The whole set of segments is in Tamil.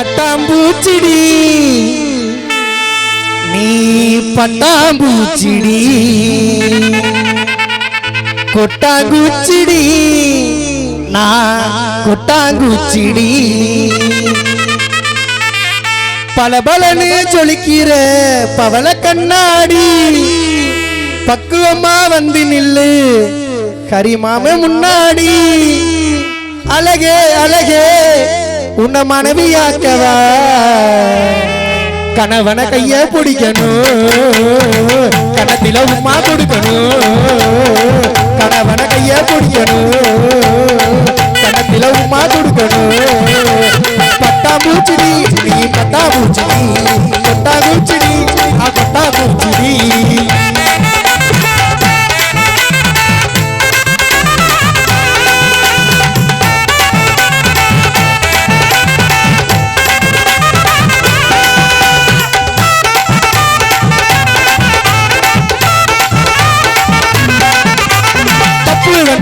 பட்டாம்பூச்சிடி. நீ பட்டாம்பூச்சிடி. கொட்டாங்குச்சிடி. நான் கொட்டாங்குச்சிடி. பளபளன்னு சொலிக்கிற பவள கண்ணாடி. பக்குவமா வந்து நில்லு. கரிமாம முன்னாடி. அழகே அழகே. உன்னை மனைவியாக்கவா? கணவனை கைய பிடிக்கணும். கணத்தில உமா கொடுக்கணும். கணவனை கைய பிடிக்கணும். கணத்தில உமா கொடுக்கணும். பட்டாம்பூச்சி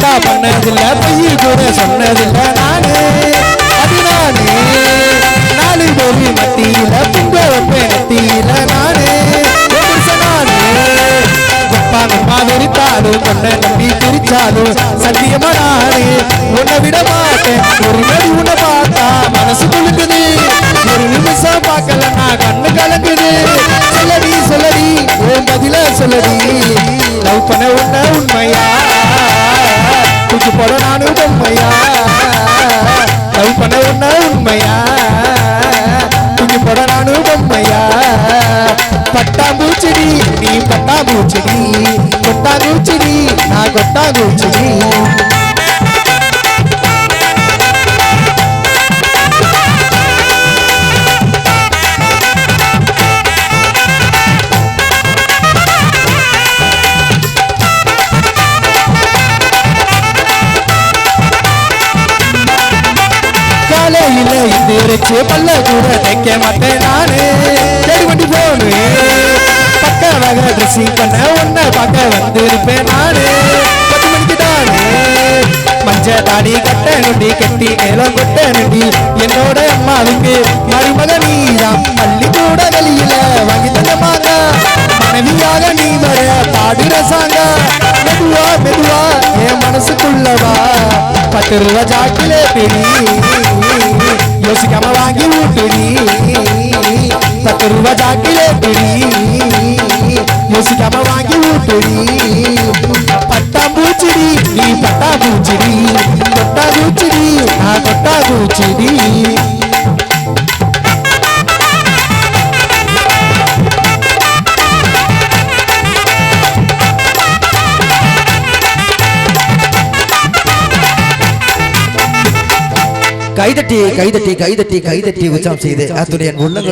தப்பு பண்ணதில்ல பொய்யு கூட சொன்னதில்ல நானே. அது நானே நாலு பொறி மத்தியில புங்க வைப்பேன் நெத்தியில நானே. ஒரு புருஷன் நானு அப்பா அம்மா வெறித்தாலும் பொண்ணை நம்பி பிரிச்சாலும் சத்தியமா நானே. உன்னை விட மாட்டேன். ஒரு நடி உன்னை பார்த்தா மனசு குலுக்குது ஒரு நிமிஷம் பார்க்கல நான் கண்ணு கலங்குது. சொல்லடி சொல்லடி உன் பதில சொல்லடி. லவ் பண்ண உன்னை உண்மையா? தூக்கி போட நானும் பொம்மையா? காலையில இறைச்சி பல்ல கூட தைக்க மாட்டேன் நானு. தேடி வண்டி போனு. பக்க வகை ட்ரெஸ்ஸிங் பண்ண உன்னை பார்க்க வந்திருப்பேன் நானு. பத்து மணிக்கு தானே. மஞ்ச தாடி கட்ட நொண்டி கட்டி நிலம் கொட்ட நொண்டி. என்னோட அம்மாவுக்கு மருமக நீதான். பள்ளி கூட வெளியில வாங்கி தந்த தந்தமாங்க மனைவியாக நீ வர பாடுற சாங்க. மெதுவா மெதுவா என் மனசுக்குள்ளவா. பத்து ரூபா ஜாக்கிலே பெரிய யோசிக்காம வாங்கி ஊட்டுடி. பத்து ரூபா ஜாக்கிலே பெரி. யோசிக்காம வாங்கி ஊட்டுடி. பட்டா பூச்சிடி நீ பட்டா பூச்சிடி பட்டாம்பூச்சிடி கொட்டாம்பூச்சிடி நான் കൈതട്ടി കൈതട്ടി കൈതട്ടി കൈതട്ടി ഉച്ചാം ചെയ്ത്. ആ തുലയൻ ഉള്ളങ്ങൾ